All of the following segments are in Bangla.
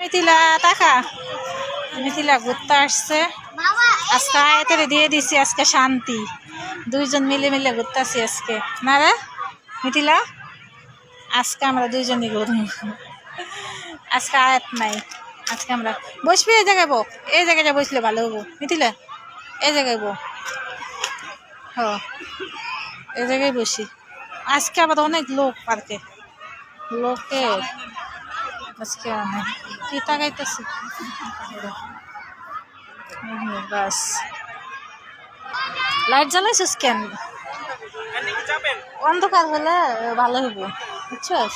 মিথিলা টাকা মিথিলা ঘুরতে আসছে। আজকে আয়তেরে দিয়ে দিছি, আজকে শান্তি। দুইজন মিলে মিলে ঘুরতেছি আজকে। না রে, মিথিলা? আজকে আমরা দুইজনই ঘুরবো। আজকে আয়াত নাই, আজকে আমরা বসবি এই জায়গায় বো এই জায়গায় বসলে ভালো হব। মিথিলা, এই জায়গায় বো হ, এই জায়গায় বসি। আজকে আবার অনেক লোক পার্কে। লোকে আজকে অনেক কি তাকাইতেছি বাস। লাইট জ্বালাইছিস কেন? অন্ধকার হলে ভালো হইব, বুঝছস?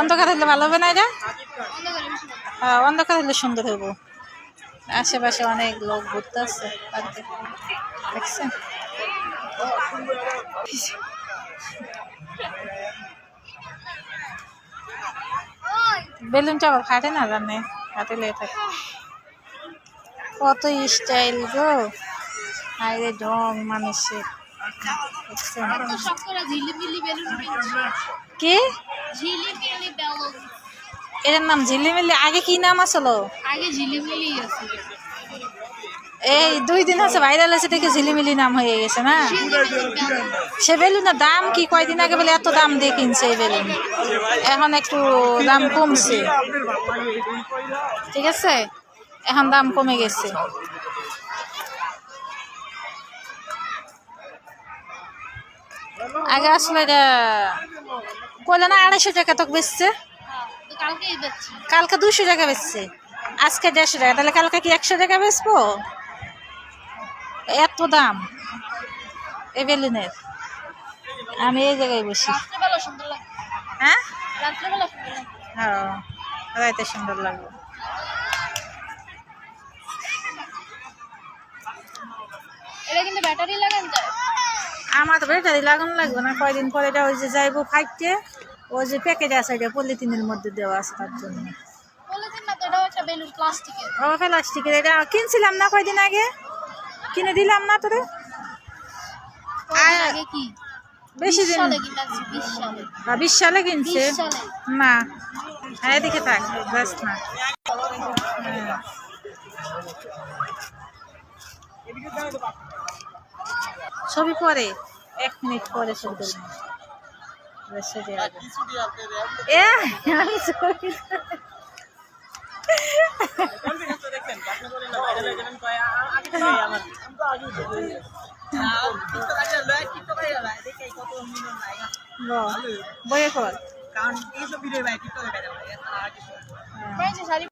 অন্ধকার হলে ভালো হবে না এটা? হ্যাঁ অন্ধকার হলে সুন্দর হইব। আশেপাশে অনেক লোক ঘুরতে আছে দেখছেন? বেলুনটা আবার ফাটে না জানে? ফাটলে থাকে। কত স্টাইল গো। আরে ঢং মানুষের। বেলুন কি? বেলুন এটার নাম ঝিলিমিলি। আগে কি নাম আসলো? আগে ঝিলিমিলি আছে এই দুই দিন আছে ভাইরাল আছে দেখে ঝিলিমিলি নাম হয়ে গেছে না? সে বেলুনের দাম কি কয়দিন আগে বলে এত দাম দিয়ে কিনছে এই বেলুন? এখন একটু দাম কমছে। ঠিক আছে? এখন দাম কমে গেছে। আগে আসলে এটা কইলে না আড়াইশো টাকা তো বেচছে। কালকে দুশো টাকা বেচছে। আজকে দেড়শো টাকা। তাহলে কালকে কি একশো টাকা বেচবো? এত দাম? এই বেলুনের আমি এই জায়গায় বসি। হ্যাঁ হ্যাঁ? রাইতে সুন্দর লাগবে। এটা কিন্তু ব্যাটারি লাগান যায়। আমার তো ব্যাটারি লাগানো লাগবে না কয়দিন পরে এটা ওই যে যাইবো ফাইটে ওই যে প্যাকেট আছে এটা পলিথিনের মধ্যে দেওয়া আছে তার জন্য। বলেছেন না তো এটাও একটা বেলুন প্লাস্টিকের। ও প্লাস্টিকের এটা কিনছিলাম না কয়দিন আগে? কিনে দিলাম না তোরে? কি? বেশি দিন। বিশ সালে। কিনছে? না। হ্যাঁ এদিকে থাক ব্যস্ত না। হ্যাঁ। ছবি পরে। এক মিনিট পরে ছবি তুলবো। এ, আমি ছবি বইয়ে কর কারণ এইসব ভিডিও ভাই টিকটকে যায় হ্যাঁ। প্রাইস শাড়ি